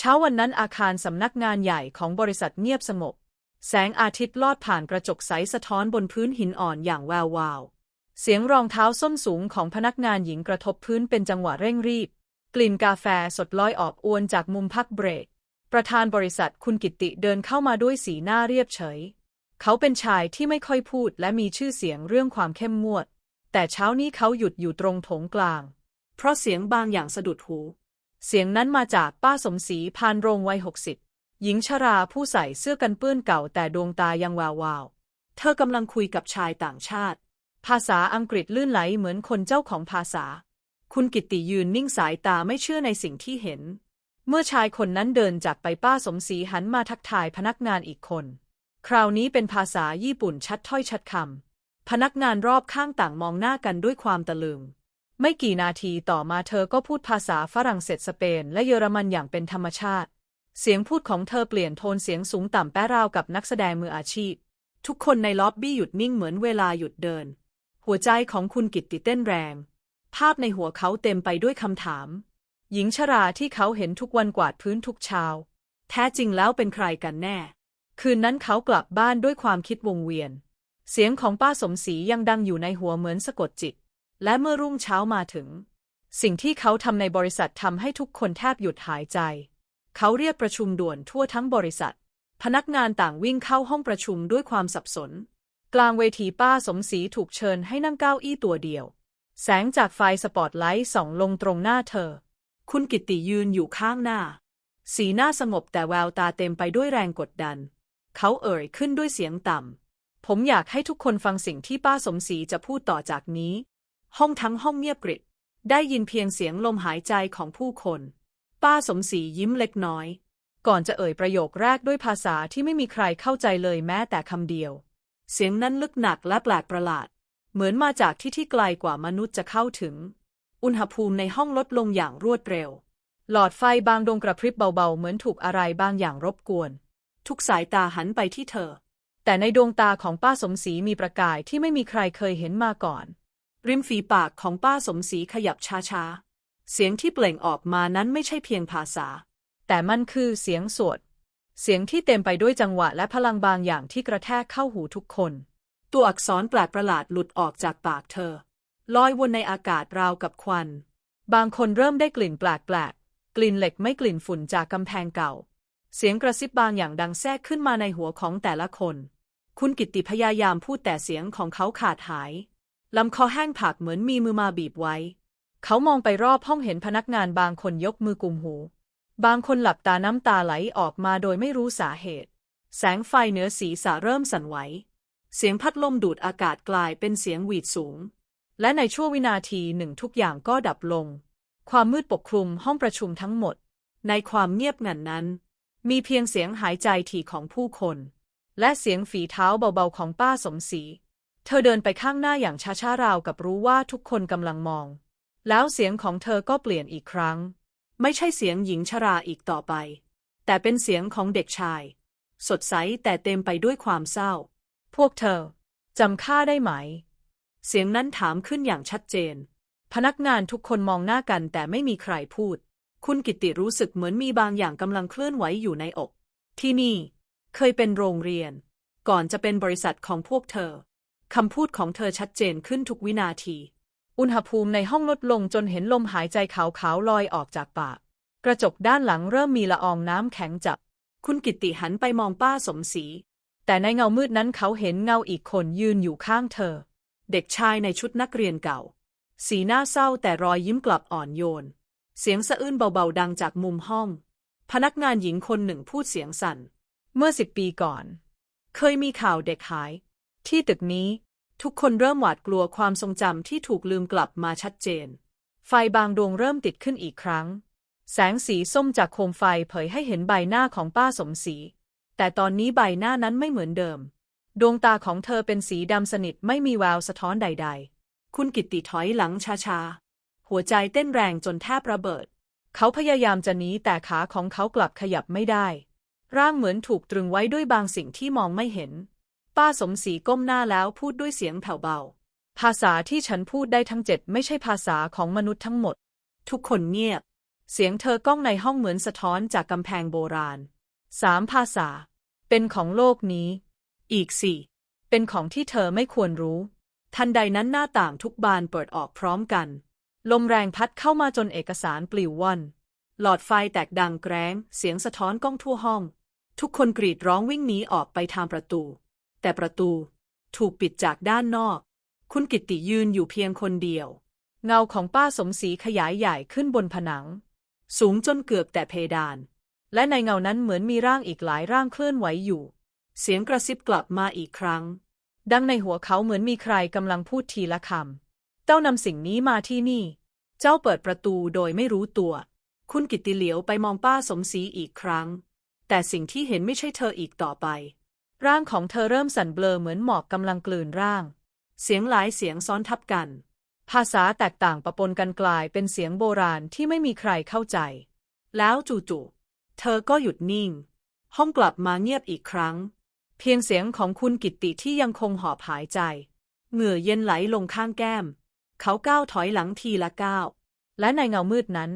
เช้าวันนั้นอาคารสำนักงานใหญ่ของบริษัทเงียบสงบ แสงอาทิตย์ลอดผ่านกระจกใสสะท้อนบนพื้นหินอ่อนอย่างแวววาว เสียงรองเท้าส้นสูงของพนักงานหญิงกระทบพื้นเป็นจังหวะเร่งรีบ กลิ่นกาแฟสดลอยออกอวนจากมุมพักเบรก ประธานบริษัทคุณกิตติเดินเข้ามาด้วยสีหน้าเรียบเฉย เขาเป็นชายที่ไม่ค่อยพูดและมีชื่อเสียงเรื่องความเข้มงวด แต่เช้านี้เขาหยุดอยู่ตรงโถงกลาง เพราะเสียงบางอย่างสะดุดหู เสียงนั้นมาจากป้าสมศรีพานโรงวัยหกสิบหญิงชราผู้ใส่เสื้อกันเปื้อนเก่าแต่ดวงตายังวาววาว เธอกำลังคุยกับชายต่างชาติ ภาษาอังกฤษลื่นไหลเหมือนคนเจ้าของภาษา คุณกิตติยืนนิ่งสายตาไม่เชื่อในสิ่งที่เห็น เมื่อชายคนนั้นเดินจากไปป้าสมศรีหันมาทักทายพนักงานอีกคน คราวนี้เป็นภาษาญี่ปุ่นชัดถ้อยชัดคำพนักงานรอบข้างต่างมองหน้ากันด้วยความตะลึง ไม่กี่นาทีต่อมาเธอก็พูดภาษาฝรั่งเศสสเปน และเยอรมันอย่างเป็นธรรมชาติ เสียงพูดของเธอเปลี่ยนโทนเสียงสูงต่ำแปะราวกับนักแสดงมืออาชีพ ทุกคนในล็อบบี้หยุดนิ่งเหมือนเวลาหยุดเดิน หัวใจของคุณกิตติเต้นแรง ภาพในหัวเขาเต็มไปด้วยคำถาม หญิงชราที่เขาเห็นทุกวันกวาดพื้นทุกเช้า แท้จริงแล้วเป็นใครกันแน่ คืนนั้นเขากลับบ้านด้วยความคิดวงเวียน เสียงของป้าสมศรียังดังอยู่ในหัวเหมือนสะกดจิต และเมื่อรุ่งเช้ามาถึง สิ่งที่เขาทำในบริษัททำให้ทุกคนแทบหยุดหายใจ เขาเรียกประชุมด่วนทั่วทั้งบริษัท พนักงานต่างวิ่งเข้าห้องประชุมด้วยความสับสน กลางเวทีป้าสมศรีถูกเชิญให้นั่งเก้าอี้ตัวเดียว แสงจากไฟสปอตไลท์ส่องลงตรงหน้าเธอ คุณกิตติยืนอยู่ข้างหน้า สีหน้าสงบแต่แววตาเต็มไปด้วยแรงกดดัน เขาเอ่ยขึ้นด้วยเสียงต่ำผมอยากให้ทุกคนฟังสิ่งที่ป้าสมศรีจะพูดต่อจากนี้ ห้องทั้งห้องเงียบกริบ ได้ยินเพียงเสียงลมหายใจของผู้คน ป้าสมศรียิ้มเล็กน้อย ก่อนจะเอ่ยประโยคแรกด้วยภาษาที่ไม่มีใครเข้าใจเลยแม้แต่คำเดียว เสียงนั้นลึกหนักและแปลกประหลาด เหมือนมาจากที่ที่ไกลกว่ามนุษย์จะเข้าถึง อุณหภูมิในห้องลดลงอย่างรวดเร็ว หลอดไฟบางดวงกระพริบเบาๆ เหมือนถูกอะไรบางอย่างรบกวน ทุกสายตาหันไปที่เธอ แต่ในดวงตาของป้าสมศรีมีประกายที่ไม่มีใครเคยเห็นมาก่อน ริมฝีปากของป้าสมศรีขยับช้าๆ เสียงที่เปล่งออกมานั้นไม่ใช่เพียงภาษา แต่มันคือเสียงสวด เสียงที่เต็มไปด้วยจังหวะและพลังบางอย่างที่กระแทกเข้าหูทุกคน ตัวอักษรแปลกประหลาดหลุดออกจากปากเธอ ลอยวนในอากาศราวกับควัน บางคนเริ่มได้กลิ่นแปลกๆ กลิ่นเหล็กไม่กลิ่นฝุ่นจากกำแพงเก่า เสียงกระซิบบางอย่างดังแทรกขึ้นมาในหัวของแต่ละคน คุณกิตติพยายามพูดแต่เสียงของเขาขาดหาย ลำคอแห้งผากเหมือนมีมือมาบีบไว้ เขามองไปรอบห้องเห็นพนักงานบางคนยกมือกุมหู บางคนหลับตาน้ำตาไหลออกมาโดยไม่รู้สาเหตุ แสงไฟเหนือศีรษะเริ่มสั่นไหว เสียงพัดลมดูดอากาศกลายเป็นเสียงหวีดสูง และในชั่ววินาทีหนึ่งทุกอย่างก็ดับลง ความมืดปกคลุมห้องประชุมทั้งหมด ในความเงียบงันนั้น มีเพียงเสียงหายใจถี่ของผู้คน และเสียงฝีเท้าเบาๆของป้าสมศรี เธอเดินไปข้างหน้าอย่างช้าๆราวกับรู้ว่าทุกคนกำลังมอง แล้วเสียงของเธอก็เปลี่ยนอีกครั้ง ไม่ใช่เสียงหญิงชราอีกต่อไป แต่เป็นเสียงของเด็กชาย สดใสแต่เต็มไปด้วยความเศร้า พวกเธอจำข้าได้ไหม เสียงนั้นถามขึ้นอย่างชัดเจน พนักงานทุกคนมองหน้ากันแต่ไม่มีใครพูด คุณกิตติรู้สึกเหมือนมีบางอย่างกำลังเคลื่อนไหวอยู่ในอก ที่นี่ เคยเป็นโรงเรียน ก่อนจะเป็นบริษัทของพวกเธอ คำพูดของเธอชัดเจนขึ้นทุกวินาที อุณหภูมิในห้องลดลงจนเห็นลมหายใจขาวๆลอยออกจากปาก กระจกด้านหลังเริ่มมีละอองน้ำแข็งจับ คุณกิติหันไปมองป้าสมศรี แต่ในเงามืดนั้นเขาเห็นเงาอีกคนยืนอยู่ข้างเธอ เด็กชายในชุดนักเรียนเก่า สีหน้าเศร้าแต่รอยยิ้มกลับอ่อนโยน เสียงสะอื้นเบาๆดังจากมุมห้อง พนักงานหญิงคนหนึ่งพูดเสียงสั่น เมื่อสิบปีก่อน เคยมีข่าวเด็กหาย ที่ตึกนี้ทุกคนเริ่มหวาดกลัวความทรงจำที่ถูกลืมกลับมาชัดเจน ไฟบางดวงเริ่มติดขึ้นอีกครั้ง แสงสีส้มจากโคมไฟเผยให้เห็นใบหน้าของป้าสมศรี แต่ตอนนี้ใบหน้านั้นไม่เหมือนเดิม ดวงตาของเธอเป็นสีดำสนิทไม่มีแววสะท้อนใด ๆ คุณกิตติถอยหลังช้าๆ หัวใจเต้นแรงจนแทบระเบิด เขาพยายามจะหนีแต่ขาของเขากลับขยับไม่ได้ ร่างเหมือนถูกตรึงไว้ด้วยบางสิ่งที่มองไม่เห็น ป้าสมศรีก้มหน้าแล้วพูดด้วยเสียงแผ่วเบา ภาษาที่ฉันพูดได้ทั้งเจ็ดไม่ใช่ภาษาของมนุษย์ทั้งหมด ทุกคนเงียบ เสียงเธอก้องในห้องเหมือนสะท้อนจากกำแพงโบราณสามภาษา เป็นของโลกนี้ อีกสี่เป็นของที่เธอไม่ควรรู้ ทันใดนั้นหน้าต่างทุกบานเปิดออกพร้อมกัน ลมแรงพัดเข้ามาจนเอกสารปลิวว่อนหลอดไฟแตกดังแกร้ง เสียงสะท้อนก้องทั่วห้อง ทุกคนกรีดร้องวิ่งหนีออกไปทางประตู แต่ประตูถูกปิดจากด้านนอก คุณกิตติยืนอยู่เพียงคนเดียว เงาของป้าสมศรีขยายใหญ่ขึ้นบนผนัง สูงจนเกือบแต่เพดาน และในเงานั้นเหมือนมีร่างอีกหลายร่างเคลื่อนไหวอยู่ เสียงกระซิบกลับมาอีกครั้ง ดังในหัวเขาเหมือนมีใครกำลังพูดทีละคำเจ้านำสิ่งนี้มาที่นี่ เจ้าเปิดประตูโดยไม่รู้ตัว คุณกิตติเหลียวไปมองป้าสมศรีอีกครั้ง แต่สิ่งที่เห็นไม่ใช่เธออีกต่อไป ร่างของเธอเริ่มสั่นเบลอเหมือนหมอกกำลังกลืนร่าง เสียงหลายเสียงซ้อนทับกัน ภาษาแตกต่างปะปนกันกลายเป็นเสียงโบราณที่ไม่มีใครเข้าใจ แล้วจู่ๆ เธอก็หยุดนิ่ง ห้องกลับมาเงียบอีกครั้ง เพียงเสียงของคุณกิตติที่ยังคงหอบหายใจ เหงื่อเย็นไหลลงข้างแก้ม เขาก้าวถอยหลังทีละก้าว และในเงามืดนั้น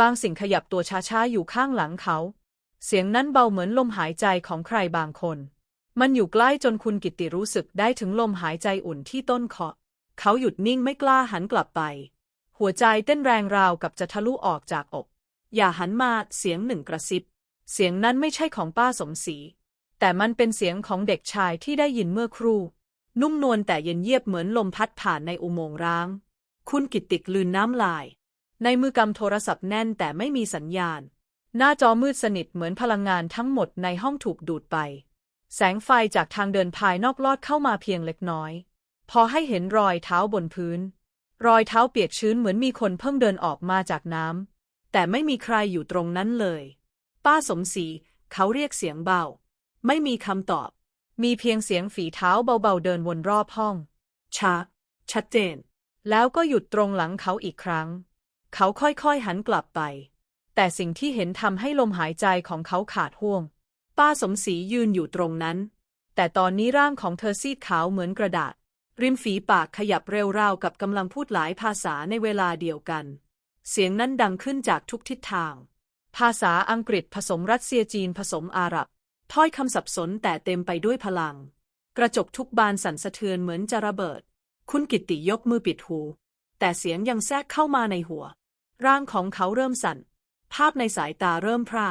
บางสิ่งขยับตัวช้าๆอยู่ข้างหลังเขา เสียงนั้นเบาเหมือนลมหายใจของใครบางคน มันอยู่ใกล้จนคุณกิติรู้สึกได้ถึงลมหายใจอุ่นที่ต้นคอ เขาหยุดนิ่งไม่กล้าหันกลับไป หัวใจเต้นแรงราวกับจะทะลุออกจากอก อย่าหันมาเสียงหนึ่งกระซิบ เสียงนั้นไม่ใช่ของป้าสมศรี แต่มันเป็นเสียงของเด็กชายที่ได้ยินเมื่อครู่ นุ่มนวลแต่เย็นเยียบเหมือนลมพัดผ่านในอุโมงค์ร้าง คุณกิตติกลืนน้ำลาย ในมือกำโทรศัพท์แน่นแต่ไม่มีสัญญาณ หน้าจอมืดสนิทเหมือนพลังงานทั้งหมดในห้องถูกดูดไป แสงไฟจากทางเดินภายนอกลอดเข้ามาเพียงเล็กน้อย พอให้เห็นรอยเท้าบนพื้น รอยเท้าเปียกชื้นเหมือนมีคนเพิ่งเดินออกมาจากน้ำแต่ไม่มีใครอยู่ตรงนั้นเลย ป้าสมศรีเขาเรียกเสียงเบา ไม่มีคำตอบ มีเพียงเสียงฝีเท้าเบาๆเดินวนรอบห้องช้าชัดเจน แล้วก็หยุดตรงหลังเขาอีกครั้ง เขาค่อยๆหันกลับไป แต่สิ่งที่เห็นทำให้ลมหายใจของเขาขาดห่วง ป้าสมศรียืนอยู่ตรงนั้น แต่ตอนนี้ร่างของเธอซีดขาวเหมือนกระดาษ ริมฝีปากขยับเร็วราวกับกำลังพูดหลายภาษาในเวลาเดียวกัน เสียงนั้นดังขึ้นจากทุกทิศทาง ภาษาอังกฤษผสมรัสเซียจีนผสมอาหรับถ้อยคำสับสนแต่เต็มไปด้วยพลัง กระจกทุกบานสั่นสะเทือนเหมือนจะระเบิด คุณกิตติยกมือปิดหู แต่เสียงยังแทรกเข้ามาในหัว ร่างของเขาเริ่มสั่น ภาพในสายตาเริ่มพร่า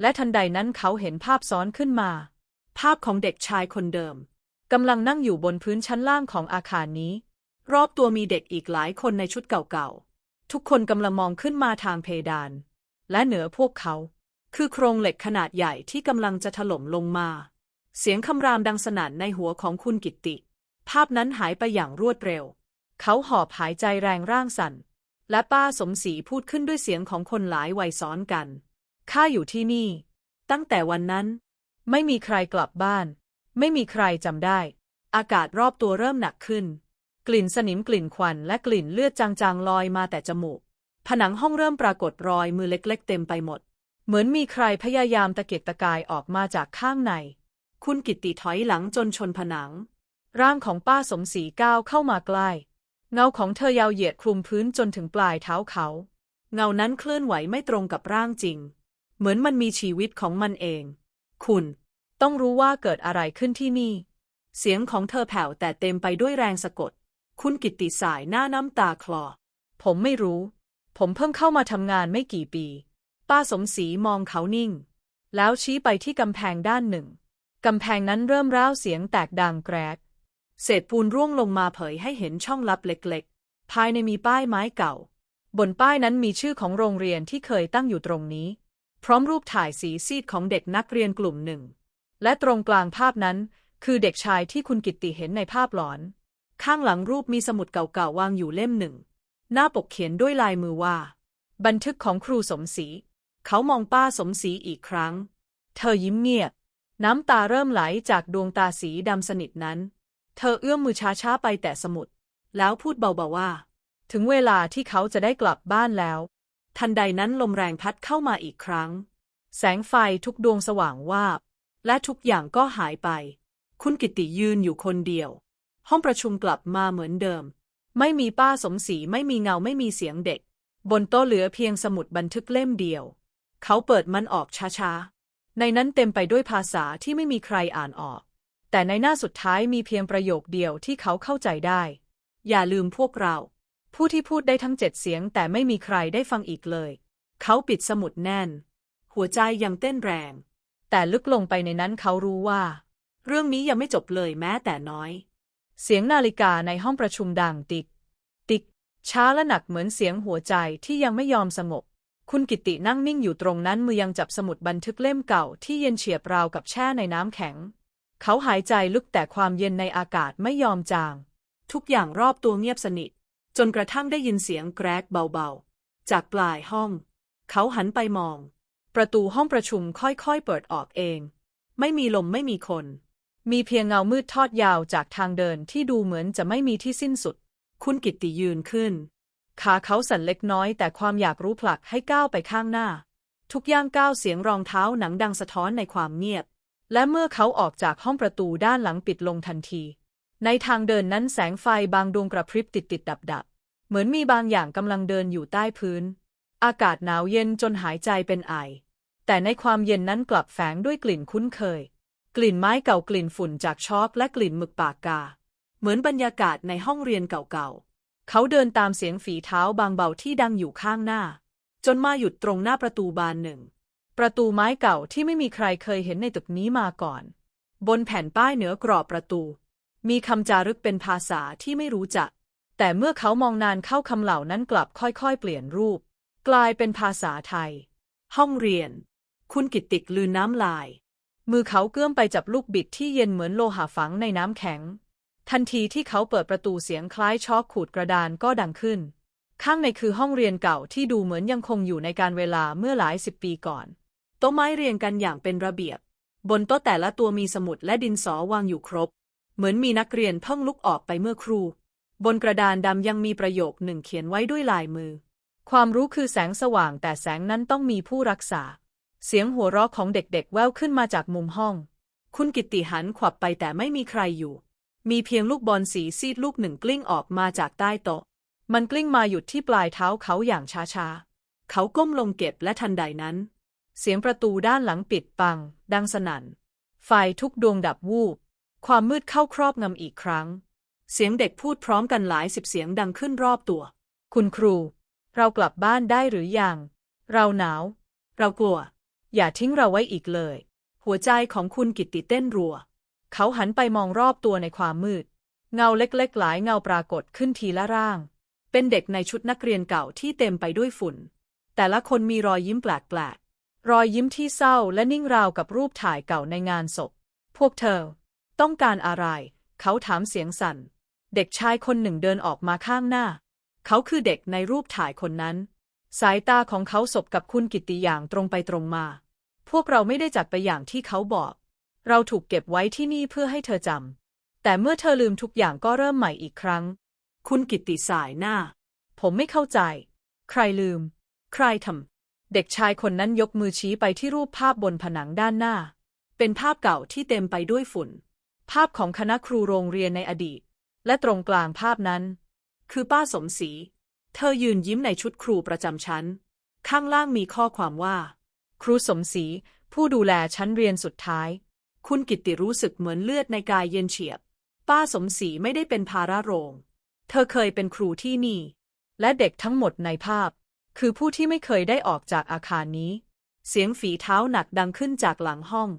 และทันใดนั้นเขาเห็นภาพซ้อนขึ้นมา ภาพของเด็กชายคนเดิมกำลังนั่งอยู่บนพื้นชั้นล่างของอาคารนี้ รอบตัวมีเด็กอีกหลายคนในชุดเก่าๆ ทุกคนกำลังมองขึ้นมาทางเพดาน และเหนือพวกเขา คือโครงเหล็กขนาดใหญ่ที่กำลังจะถล่มลงมา เสียงคำรามดังสนั่นในหัวของคุณกิตติ ภาพนั้นหายไปอย่างรวดเร็ว เขาหอบหายใจแรงร่างสั่น และป้าสมศรีพูดขึ้นด้วยเสียงของคนหลายวัยซ้อนกัน ข้าอยู่ที่นี่ ตั้งแต่วันนั้น ไม่มีใครกลับบ้าน ไม่มีใครจำได้ อากาศรอบตัวเริ่มหนักขึ้น กลิ่นสนิมกลิ่นควันและกลิ่นเลือดจางๆลอยมาแต่จมูก ผนังห้องเริ่มปรากฏรอยมือเล็กๆ เต็มไปหมด เหมือนมีใครพยายามตะเกียกตะกายออกมาจากข้างใน คุณกิตติถอยหลังจนชนผนัง ร่างของป้าสมศรีก้าวเข้ามาใกล้ เงาของเธอยาวเหยียดคลุมพื้นจนถึงปลายเท้าเขา เงานั้นเคลื่อนไหวไม่ตรงกับร่างจริง เหมือนมันมีชีวิตของมันเอง คุณต้องรู้ว่าเกิดอะไรขึ้นที่นี่ เสียงของเธอแผ่วแต่เต็มไปด้วยแรงสะกด คุณกิตติสายหน้าน้ำตาคลอ ผมไม่รู้ ผมเพิ่งเข้ามาทำงานไม่กี่ปี ป้าสมศรีมองเขานิ่ง แล้วชี้ไปที่กำแพงด้านหนึ่ง กำแพงนั้นเริ่มร้าวเสียงแตกดังแกรก เศษปูนร่วงลงมาเผยให้เห็นช่องลับเล็กๆ ภายในมีป้ายไม้เก่า บนป้ายนั้นมีชื่อของโรงเรียนที่เคยตั้งอยู่ตรงนี้ พร้อมรูปถ่ายสีซีดของเด็กนักเรียนกลุ่มหนึ่ง และตรงกลางภาพนั้น คือเด็กชายที่คุณกิตติเห็นในภาพหลอน ข้างหลังรูปมีสมุดเก่าๆวางอยู่เล่มหนึ่ง หน้าปกเขียนด้วยลายมือว่า บันทึกของครูสมศรี เขามองป้าสมศรีอีกครั้ง เธอยิ้มเงียบ น้ำตาเริ่มไหลจากดวงตาสีดำสนิทนั้น เธอเอื้อมมือช้าๆไปแต่สมุด แล้วพูดเบาๆว่า ถึงเวลาที่เขาจะได้กลับบ้านแล้ว ทันใดนั้นลมแรงพัดเข้ามาอีกครั้ง แสงไฟทุกดวงสว่างวาบ และทุกอย่างก็หายไป คุณกิติยืนอยู่คนเดียว ห้องประชุมกลับมาเหมือนเดิม ไม่มีป้าสมศรีไม่มีเงาไม่มีเสียงเด็ก บนโต๊ะเหลือเพียงสมุดบันทึกเล่มเดียว เขาเปิดมันออกช้าๆ ในนั้นเต็มไปด้วยภาษาที่ไม่มีใครอ่านออก แต่ในหน้าสุดท้ายมีเพียงประโยคเดียวที่เขาเข้าใจได้ อย่าลืมพวกเรา ผู้ที่พูดได้ทั้งเจ็ดเสียงแต่ไม่มีใครได้ฟังอีกเลย เขาปิดสมุดแน่น หัวใจยังเต้นแรง แต่ลึกลงไปในนั้นเขารู้ว่า เรื่องนี้ยังไม่จบเลยแม้แต่น้อย เสียงนาฬิกาในห้องประชุมดังติกติกช้าและหนักเหมือนเสียงหัวใจที่ยังไม่ยอมสงบคุณกิตินั่งนิ่งอยู่ตรงนั้นมือยังจับสมุดบันทึกเล่มเก่าที่เย็นเฉียบราวกับแช่ในน้ำแข็ง เขาหายใจลึกแต่ความเย็นในอากาศไม่ยอมจาง ทุกอย่างรอบตัวเงียบสนิท จนกระทั่งได้ยินเสียงแกรกเบาๆ จากปลายห้อง เขาหันไปมอง ประตูห้องประชุมค่อยๆเปิดออกเอง ไม่มีลมไม่มีคน มีเพียงเงามืดทอดยาวจากทางเดินที่ดูเหมือนจะไม่มีที่สิ้นสุด คุณกิตติยืนขึ้น ขาเขาสั่นเล็กน้อยแต่ความอยากรู้ผลักให้ก้าวไปข้างหน้า ทุกย่างก้าวเสียงรองเท้าหนังดังสะท้อนในความเงียบ และเมื่อเขาออกจากห้องประตูด้านหลังปิดลงทันที ในทางเดินนั้นแสงไฟบางดวงกระพริบติดติดดับดับ เหมือนมีบางอย่างกำลังเดินอยู่ใต้พื้น อากาศหนาวเย็นจนหายใจเป็นไอ แต่ในความเย็นนั้นกลับแฝงด้วยกลิ่นคุ้นเคย กลิ่นไม้เก่ากลิ่นฝุ่นจากช็อกและกลิ่นหมึกปากกา เหมือนบรรยากาศในห้องเรียนเก่าๆ เขาเดินตามเสียงฝีเท้าบางเบาที่ดังอยู่ข้างหน้า จนมาหยุดตรงหน้าประตูบานหนึ่ง ประตูไม้เก่าที่ไม่มีใครเคยเห็นในตึกนี้มาก่อน บนแผ่นป้ายเหนือกรอบประตู มีคำจารึกเป็นภาษาที่ไม่รู้จัก แต่เมื่อเขามองนานเข้าคำเหล่านั้นกลับค่อยๆ เปลี่ยนรูป กลายเป็นภาษาไทย ห้องเรียน คุณกิตติกลืนน้ำลาย มือเขาเกื้อมไปจับลูกบิดที่เย็นเหมือนโลหะฝังในน้ำแข็ง ทันทีที่เขาเปิดประตูเสียงคล้ายช็อกขูดกระดานก็ดังขึ้น ข้างในคือห้องเรียนเก่าที่ดูเหมือนยังคงอยู่ในการเวลาเมื่อหลายสิบปีก่อน โต๊ะไม้เรียงกันอย่างเป็นระเบียบ บนโต๊ะแต่ละตัวมีสมุดและดินสอวางอยู่ครบ เหมือนมีนักเรียนเพิ่งลุกออกไปเมื่อครู่ บนกระดานดำยังมีประโยคหนึ่งเขียนไว้ด้วยลายมือ ความรู้คือแสงสว่างแต่แสงนั้นต้องมีผู้รักษา เสียงหัวเราะของเด็กๆ แว่วขึ้นมาจากมุมห้อง คุณกิตติหันขวับไปแต่ไม่มีใครอยู่ มีเพียงลูกบอลสีซีดลูกหนึ่งกลิ้งออกมาจากใต้โต๊ะ มันกลิ้งมาหยุดที่ปลายเท้าเขาอย่างช้าๆ เขาก้มลงเก็บและทันใดนั้น เสียงประตูด้านหลังปิดปัง ดังสนั่น ไฟทุกดวงดับวูบ ความมืดเข้าครอบงำอีกครั้ง เสียงเด็กพูดพร้อมกันหลายสิบเสียงดังขึ้นรอบตัว คุณครู เรากลับบ้านได้หรือยัง เราหนาว เรากลัว อย่าทิ้งเราไว้อีกเลย หัวใจของคุณกิตติเต้นรัว เขาหันไปมองรอบตัวในความมืด เงาเล็กๆ หลายเงาปรากฏขึ้นทีละร่าง เป็นเด็กในชุดนักเรียนเก่าที่เต็มไปด้วยฝุ่น แต่ละคนมีรอยยิ้มแปลกๆรอยยิ้มที่เศร้าและนิ่งราวกับรูปถ่ายเก่าในงานศพ พวกเธอ ต้องการอะไร เขาถามเสียงสั่น เด็กชายคนหนึ่งเดินออกมาข้างหน้า เขาคือเด็กในรูปถ่ายคนนั้น สายตาของเขาสบกับคุณกิติอย่างตรงไปตรงมา พวกเราไม่ได้จัดไปอย่างที่เขาบอก เราถูกเก็บไว้ที่นี่เพื่อให้เธอจำ แต่เมื่อเธอลืมทุกอย่างก็เริ่มใหม่อีกครั้ง คุณกิติสายหน้า ผมไม่เข้าใจ ใครลืม ใครทำ เด็กชายคนนั้นยกมือชี้ไปที่รูปภาพบนผนังด้านหน้า เป็นภาพเก่าที่เต็มไปด้วยฝุ่น ภาพของคณะครูโรงเรียนในอดีต และตรงกลางภาพนั้น คือป้าสมศรี เธอยืนยิ้มในชุดครูประจำชั้น ข้างล่างมีข้อความว่า ครูสมศรีผู้ดูแลชั้นเรียนสุดท้าย คุณกิตติรู้สึกเหมือนเลือดในกายเย็นเฉียบ ป้าสมศรีไม่ได้เป็นภาระโรง เธอเคยเป็นครูที่นี่ และเด็กทั้งหมดในภาพ คือผู้ที่ไม่เคยได้ออกจากอาคารนี้ เสียงฝีเท้าหนักดังขึ้นจากหลังห้อง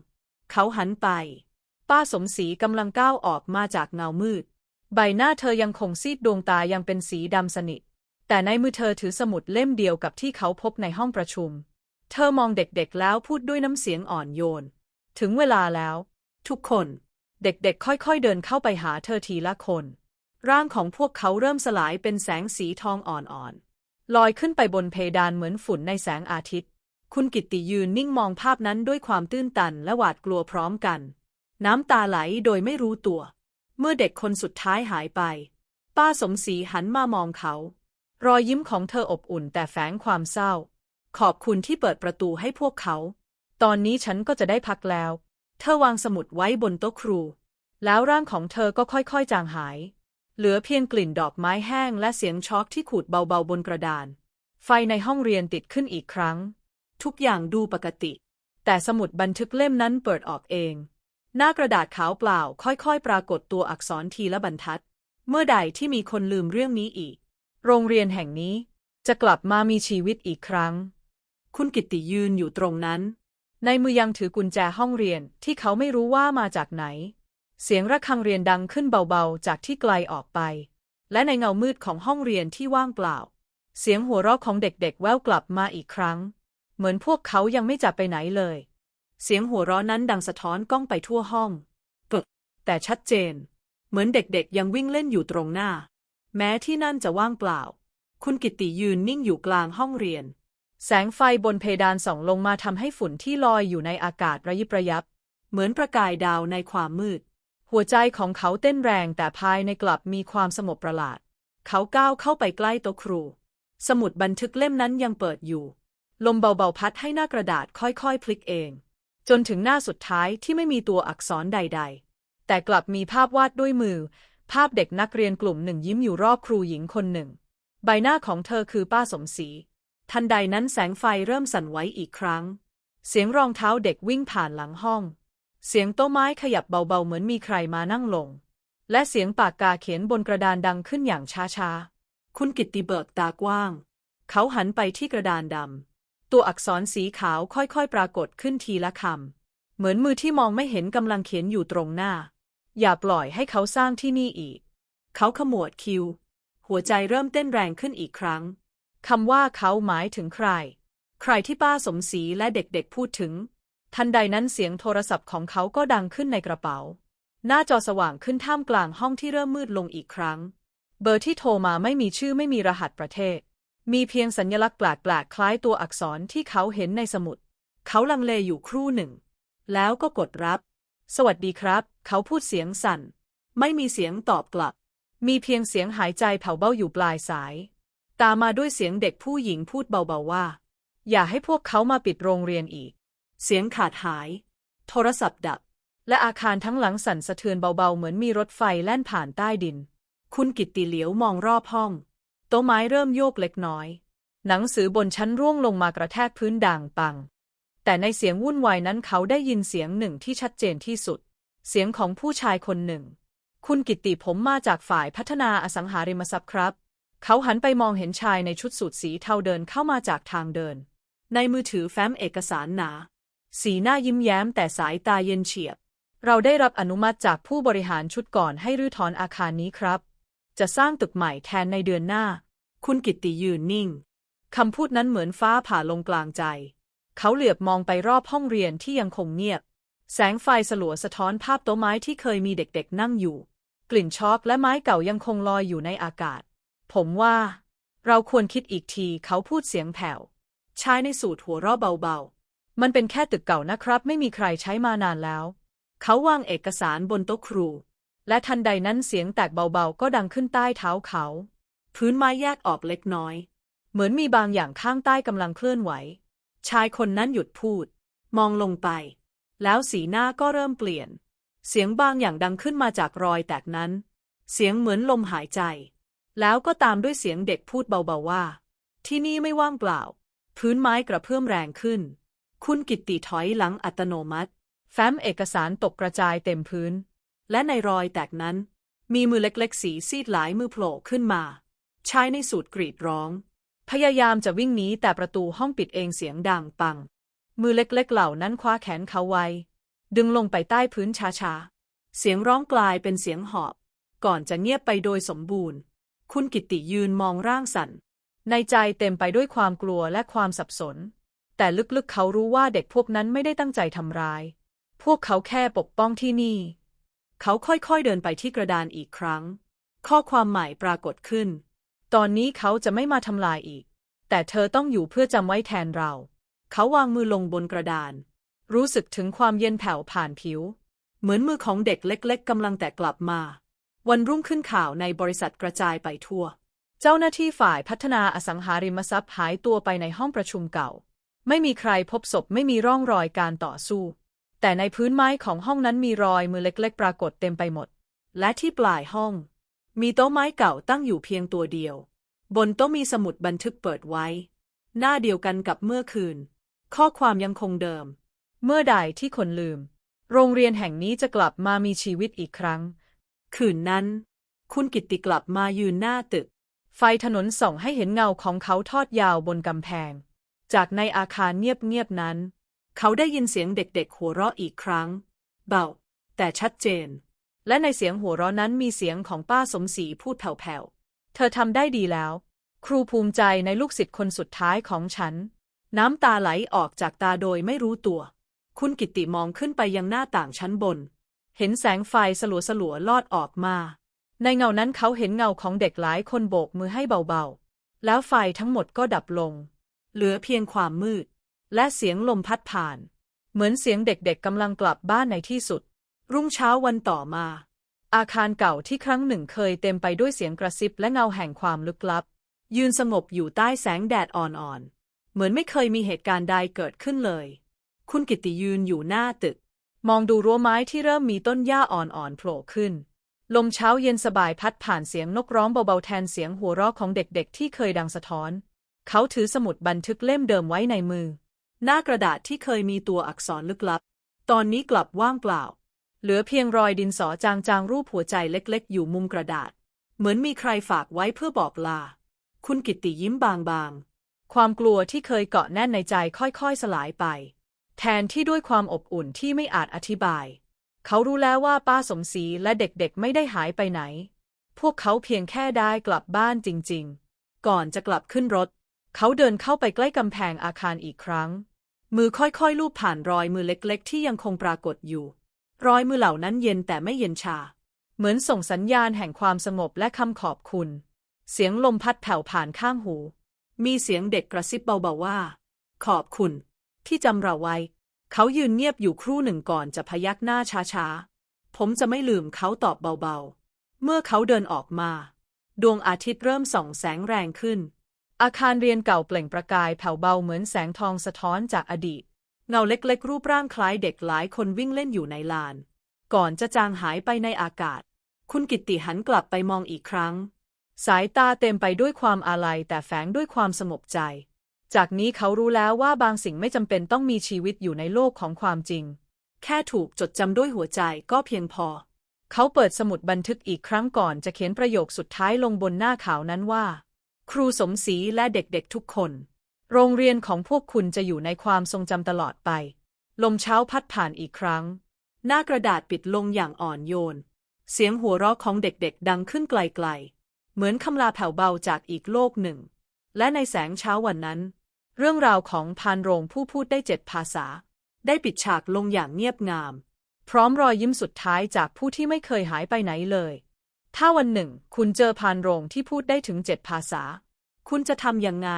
เขาหันไป ป้าสมศรีกำลังก้าวออกมาจากเงามืด ใบหน้าเธอยังคงซีดดวงตายังเป็นสีดำสนิท แต่ในมือเธอถือสมุดเล่มเดียวกับที่เขาพบในห้องประชุม เธอมองเด็กๆแล้วพูดด้วยน้ำเสียงอ่อนโยน ถึงเวลาแล้ว ทุกคน เด็กๆ ค่อยๆเดินเข้าไปหาเธอทีละคน ร่างของพวกเขาเริ่มสลายเป็นแสงสีทองอ่อนๆลอยขึ้นไปบนเพดานเหมือนฝุ่นในแสงอาทิตย์ คุณกิตติยืนนิ่งมองภาพนั้นด้วยความตื้นตันและหวาดกลัวพร้อมกัน น้ำตาไหลโดยไม่รู้ตัว เมื่อเด็กคนสุดท้ายหายไป ป้าสมศรีหันมามองเขา รอยยิ้มของเธออบอุ่นแต่แฝงความเศร้า ขอบคุณที่เปิดประตูให้พวกเขา ตอนนี้ฉันก็จะได้พักแล้ว เธอวางสมุดไว้บนโต๊ะครู แล้วร่างของเธอก็ค่อยๆจางหาย เหลือเพียงกลิ่นดอกไม้แห้งและเสียงช็อกที่ขูดเบาๆบนกระดานไไฟในห้องเรียนติดขึ้นอีกครั้ง ทุกอย่างดูปกติ แต่สมุดบันทึกเล่มนั้นเปิดออกเอง หน้ากระดาษขาวเปล่าค่อยๆ ปรากฏตัวอักษรทีละบรรทัด เมื่อใดที่มีคนลืมเรื่องนี้อีก โรงเรียนแห่งนี้จะกลับมามีชีวิตอีกครั้ง คุณกิตติยืนอยู่ตรงนั้น ในมือยังถือกุญแจห้องเรียนที่เขาไม่รู้ว่ามาจากไหน เสียงระฆังเรียนดังขึ้นเบาๆ จากที่ไกลออกไป และในเงามืดของห้องเรียนที่ว่างเปล่า เสียงหัวเราะของเด็กๆ แว่วกลับมาอีกครั้ง เหมือนพวกเขายังไม่จากไปไหนเลย เสียงหัวเราะนั้นดังสะท้อนกล้องไปทั่วห้องกึกแต่ชัดเจน เหมือนเด็กๆ ยังวิ่งเล่นอยู่ตรงหน้า แม้ที่นั่นจะว่างเปล่า คุณกิตติยืนนิ่งอยู่กลางห้องเรียน แสงไฟบนเพดานส่องลงมาทำให้ฝุ่นที่ลอยอยู่ในอากาศระยิบระยับ เหมือนประกายดาวในความมืด หัวใจของเขาเต้นแรงแต่ภายในกลับมีความสงบประหลาด เขาก้าวเข้าไปใกล้โต๊ะครู สมุดบันทึกเล่มนั้นยังเปิดอยู่ ลมเบาๆพัดให้หน้ากระดาษค่อยๆ พลิกเอง จนถึงหน้าสุดท้ายที่ไม่มีตัวอักษรใด ๆ แต่กลับมีภาพวาดด้วยมือ ภาพเด็กนักเรียนกลุ่มหนึ่งยิ้มอยู่รอบครูหญิงคนหนึ่ง ใบหน้าของเธอคือป้าสมศรี ทันใดนั้นแสงไฟเริ่มสั่นไหวอีกครั้ง เสียงรองเท้าเด็กวิ่งผ่านหลังห้อง เสียงโต๊ะไม้ขยับเบาๆเหมือนมีใครมานั่งลง และเสียงปากกาเขียนบนกระดานดังขึ้นอย่างช้าคุณกิตติเบิกตากว้าง เขาหันไปที่กระดานดำ ตัวอักษรสีขาวค่อยๆ ปรากฏขึ้นทีละคำ เหมือนมือที่มองไม่เห็นกำลังเขียนอยู่ตรงหน้า อย่าปล่อยให้เขาสร้างที่นี่อีก เขาขมวดคิ้ว หัวใจเริ่มเต้นแรงขึ้นอีกครั้ง คำว่าเขาหมายถึงใคร ใครที่ป้าสมศรีและเด็กๆพูดถึง ทันใดนั้นเสียงโทรศัพท์ของเขาก็ดังขึ้นในกระเป๋า หน้าจอสว่างขึ้นท่ามกลางห้องที่เริ่มมืดลงอีกครั้ง เบอร์ที่โทรมาไม่มีชื่อไม่มีรหัสประเทศ มีเพียงสัญลักษณ์แปลกๆคล้ายตัวอักษรที่เขาเห็นในสมุด เขาลังเลอยู่ครู่หนึ่ง แล้วก็กดรับ สวัสดีครับ เขาพูดเสียงสั่น ไม่มีเสียงตอบกลับ มีเพียงเสียงหายใจแผ่วเบาอยู่ปลายสาย ตามมาด้วยเสียงเด็กผู้หญิงพูดเบาๆว่า อย่าให้พวกเขามาปิดโรงเรียนอีก เสียงขาดหาย โทรศัพท์ดับ และอาคารทั้งหลังสั่นสะเทือนเบาๆ เหมือนมีรถไฟแล่นผ่านใต้ดิน คุณกิตติเหลียวมองรอบห้อง ต๊ะไม้เริ่มโยกเล็กน้อย หนังสือบนชั้นร่วงลงมากระแทกพื้นด่างปัง แต่ในเสียงวุ่นวายนั้นเขาได้ยินเสียงหนึ่งที่ชัดเจนที่สุด เสียงของผู้ชายคนหนึ่ง คุณกิตติผมมาจากฝ่ายพัฒนาอสังหาริมทรัพย์ครับ เขาหันไปมองเห็นชายในชุดสูทสีเทาเดินเข้ามาจากทางเดิน ในมือถือแฟ้มเอกสารหนา สีหน้ายิ้มแย้มแต่สายตาเย็นเฉียบ เราได้รับอนุมัติจากผู้บริหารชุดก่อนให้รื้อถอนอาคารนี้ครับ จะสร้างตึกใหม่แทนในเดือนหน้า คุณกิตติยืนนิ่ง คำพูดนั้นเหมือนฟ้าผ่าลงกลางใจ เขาเหลือบมองไปรอบห้องเรียนที่ยังคงเงียบ แสงไฟสลัวสะท้อนภาพโต๊ะไม้ที่เคยมีเด็กๆนั่งอยู่ กลิ่นช็อกและไม้เก่ายังคงลอยอยู่ในอากาศ ผมว่า เราควรคิดอีกทีเขาพูดเสียงแผ่วชายในสูตรหัวเราะเบาๆ มันเป็นแค่ตึกเก่านะครับ ไม่มีใครใช้มานานแล้ว เขาวางเอกสารบนโต๊ะครู และทันใดนั้นเสียงแตกเบาๆ ก็ดังขึ้นใต้เท้าเขา พื้นไม้แยกออกเล็กน้อย เหมือนมีบางอย่างข้างใต้กำลังเคลื่อนไหว ชายคนนั้นหยุดพูด มองลงไป แล้วสีหน้าก็เริ่มเปลี่ยน เสียงบางอย่างดังขึ้นมาจากรอยแตกนั้น เสียงเหมือนลมหายใจ แล้วก็ตามด้วยเสียงเด็กพูดเบาๆว่า ที่นี่ไม่ว่างเปล่า พื้นไม้กระเพื่อมแรงขึ้น คุณกิตติถอยหลังอัตโนมัติ แฟ้มเอกสารตกกระจายเต็มพื้น และในรอยแตกนั้น มีมือเล็กๆ สีซีดหลายมือโผล่ขึ้นมาชายในสูตรกรีดร้อง พยายามจะวิ่งหนีแต่ประตูห้องปิดเองเสียงดังปัง มือเล็กๆเหล่านั้นคว้าแขนเขาไว้ ดึงลงไปใต้พื้นช้าๆ เสียงร้องกลายเป็นเสียงหอบ ก่อนจะเงียบไปโดยสมบูรณ์ คุณกิติยืนมองร่างสั่น ในใจเต็มไปด้วยความกลัวและความสับสน แต่ลึกๆเขารู้ว่าเด็กพวกนั้นไม่ได้ตั้งใจทำร้าย พวกเขาแค่ปกป้องที่นี่ เขาค่อยๆเดินไปที่กระดานอีกครั้ง ข้อความใหม่ปรากฏขึ้น ตอนนี้เขาจะไม่มาทำลายอีก แต่เธอต้องอยู่เพื่อจำไว้แทนเรา เขาวางมือลงบนกระดาน รู้สึกถึงความเย็นแผ่วผ่านผิว เหมือนมือของเด็กเล็ก ๆกำลังแตะกลับมา วันรุ่งขึ้นข่าวในบริษัทกระจายไปทั่ว เจ้าหน้าที่ฝ่ายพัฒนาอสังหาริมทรัพย์หายตัวไปในห้องประชุมเก่า ไม่มีใครพบศพไม่มีร่องรอยการต่อสู้ แต่ในพื้นไม้ของห้องนั้นมีรอยมือเล็กๆ ปรากฏเต็มไปหมด และที่ปลายห้อง มีโต๊ะไม้เก่าตั้งอยู่เพียงตัวเดียว บนโต๊ะมีสมุดบันทึกเปิดไว้ หน้าเดียวกันกับเมื่อคืน ข้อความยังคงเดิม เมื่อใดที่คนลืม โรงเรียนแห่งนี้จะกลับมามีชีวิตอีกครั้ง คืนนั้น คุณกิตติกลับมายืนหน้าตึก ไฟถนนส่องให้เห็นเงาของเขาทอดยาวบนกำแพง จากในอาคารเงียบๆนั้น เขาได้ยินเสียงเด็กๆหัวเราะอีกครั้ง เบา แต่ชัดเจน และในเสียงหัวเราะนั้นมีเสียงของป้าสมศรีพูดแผ่วๆ เธอทำได้ดีแล้ว ครูภูมิใจในลูกศิษย์คนสุดท้ายของฉัน น้ำตาไหลออกจากตาโดยไม่รู้ตัว คุณกิตติมองขึ้นไปยังหน้าต่างชั้นบน เห็นแสงไฟสลัวๆลอดออกมา ในเงานั้นเขาเห็นเงาของเด็กหลายคนโบกมือให้เบาๆ แล้วไฟทั้งหมดก็ดับลง เหลือเพียงความมืด และเสียงลมพัดผ่าน เหมือนเสียงเด็กๆกำลังกลับบ้านในที่สุด รุ่งเช้าวันต่อมา อาคารเก่าที่ครั้งหนึ่งเคยเต็มไปด้วยเสียงกระซิบและเงาแห่งความลึกลับ ยืนสงบอยู่ใต้แสงแดดอ่อนๆ เหมือนไม่เคยมีเหตุการณ์ใดเกิดขึ้นเลย คุณกิติยืนอยู่หน้าตึก มองดูรั้วไม้ที่เริ่มมีต้นหญ้าอ่อนๆโผล่ขึ้น ลมเช้าเย็นสบายพัดผ่านเสียงนกร้องเบาๆแทนเสียงหัวเราะของเด็กๆ ที่เคยดังสะท้อน เขาถือสมุดบันทึกเล่มเดิมไว้ในมือ หน้ากระดาษที่เคยมีตัวอักษรลึกลับ ตอนนี้กลับว่างเปล่า เหลือเพียงรอยดินสอจางๆรูปหัวใจเล็กๆ อยู่มุมกระดาษ เหมือนมีใครฝากไว้เพื่อบอกลา คุณกิตติยิ้มบางๆ ความกลัวที่เคยเกาะแน่นในใจค่อยๆสลายไป แทนที่ด้วยความอบอุ่นที่ไม่อาจอธิบาย เขารู้แล้วว่าป้าสมศรีและเด็กๆไม่ได้หายไปไหน พวกเขาเพียงแค่ได้กลับบ้านจริงๆ ก่อนจะกลับขึ้นรถ เขาเดินเข้าไปใกล้กำแพงอาคารอีกครั้ง มือค่อยๆลูบผ่านรอยมือเล็กๆ ที่ยังคงปรากฏอยู่ รอยมือเหล่านั้นเย็นแต่ไม่เย็นชา เหมือนส่งสัญญาณแห่งความสงบและคำขอบคุณ เสียงลมพัดแผ่วผ่านข้างหู มีเสียงเด็กกระซิบเบาๆว่า ขอบคุณ ที่จำเราไว้ เขายืนเงียบอยู่ครู่หนึ่งก่อนจะพยักหน้าช้าๆ ผมจะไม่ลืมเขาตอบเบาๆ เมื่อเขาเดินออกมา ดวงอาทิตย์เริ่มส่องแสงแรงขึ้น อาคารเรียนเก่าเปล่งประกายแผ่วเบาเหมือนแสงทองสะท้อนจากอดีต เงาเล็กๆ รูปร่างคล้ายเด็กหลายคนวิ่งเล่นอยู่ในลาน ก่อนจะจางหายไปในอากาศ คุณกิตติหันกลับไปมองอีกครั้ง สายตาเต็มไปด้วยความอาลัยแต่แฝงด้วยความสงบใจ จากนี้เขารู้แล้วว่าบางสิ่งไม่จำเป็นต้องมีชีวิตอยู่ในโลกของความจริง แค่ถูกจดจำด้วยหัวใจก็เพียงพอ เขาเปิดสมุดบันทึกอีกครั้งก่อนจะเขียนประโยคสุดท้ายลงบนหน้าขาวนั้นว่า ครูสมศรีและเด็กๆทุกคน โรงเรียนของพวกคุณจะอยู่ในความทรงจำตลอดไป ลมเช้าพัดผ่านอีกครั้ง หน้ากระดาษปิดลงอย่างอ่อนโยน เสียงหัวเราะของเด็กๆ ดังขึ้นไกลๆ เหมือนคำลาแผ่วเบาจากอีกโลกหนึ่ง และในแสงเช้าวันนั้น เรื่องราวของพานโรงผู้พูดได้เจ็ดภาษา ได้ปิดฉากลงอย่างเงียบงาม พร้อมรอยยิ้มสุดท้ายจากผู้ที่ไม่เคยหายไปไหนเลย ถ้าวันหนึ่ง คุณเจอพานโรงที่พูดได้ถึงเจ็ดภาษา คุณจะทำยังไง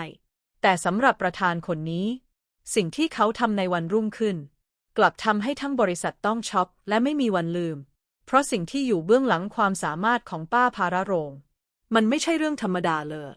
แต่สำหรับประธานคนนี้ สิ่งที่เขาทำในวันรุ่งขึ้น กลับทำให้ทั้งบริษัทต้องช็อปและไม่มีวันลืม เพราะสิ่งที่อยู่เบื้องหลังความสามารถของป้าพาระโรง มันไม่ใช่เรื่องธรรมดาเลย